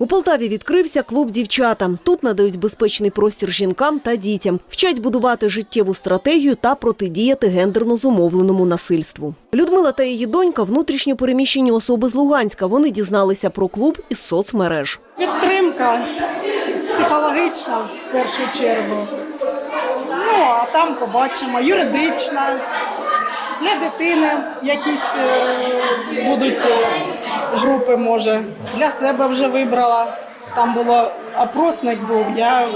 У Полтаві відкрився клуб дівчата. Тут надають безпечний простір жінкам та дітям, вчать будувати життєву стратегію та протидіяти гендерно зумовленому насильству. Людмила та її донька внутрішньо переміщені особи з Луганська. Вони дізналися про клуб із соцмереж. Підтримка психологічна в першу чергу. Ну, а там побачимо, юридична. Для дитини якісь е, будуть е, групи, може. Для себе вже вибрала. Там було опросник був, я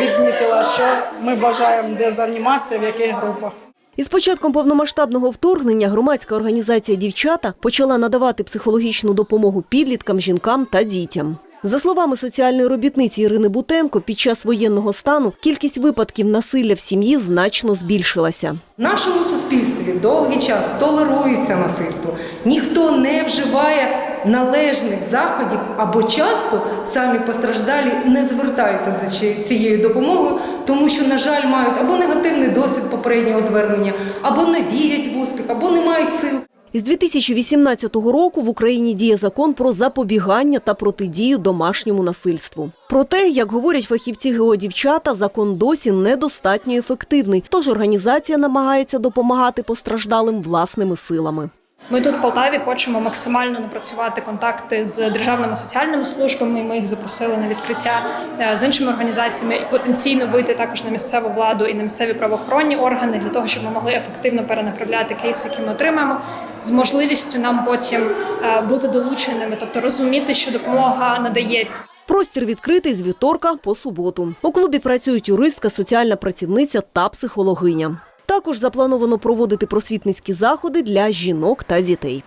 відмітила, що ми бажаємо де займатися, в яких групах. Із початком повномасштабного вторгнення громадська організація Дівчата почала надавати психологічну допомогу підліткам, жінкам та дітям. За словами соціальної робітниці Ірини Бутенко, під час воєнного стану кількість випадків насилля в сім'ї значно збільшилася. В нашому суспільстві довгий час толерується насильство. Ніхто не вживає належних заходів або часто самі постраждалі не звертаються за цією допомогою, тому що, на жаль, мають або негативний досвід попереднього звернення, або не вірять в успіх, або не мають сил. Із 2018 року в Україні діє закон про запобігання та протидію домашньому насильству. Проте, як говорять фахівці геодівчата, закон досі недостатньо ефективний, тож організація намагається допомагати постраждалим власними силами. Ми тут в Полтаві хочемо максимально напрацювати контакти з державними соціальними службами. Ми їх запросили на відкриття е, з іншими організаціями і потенційно вийти також на місцеву владу і на місцеві правоохоронні органи для того, щоб ми могли ефективно перенаправляти кейси, які ми отримаємо, з можливістю нам потім е, бути долученими, тобто розуміти, що допомога надається. Простір відкритий з вівторка по суботу. У клубі працюють юристка, соціальна працівниця та психологиня. Також заплановано проводити просвітницькі заходи для жінок та дітей.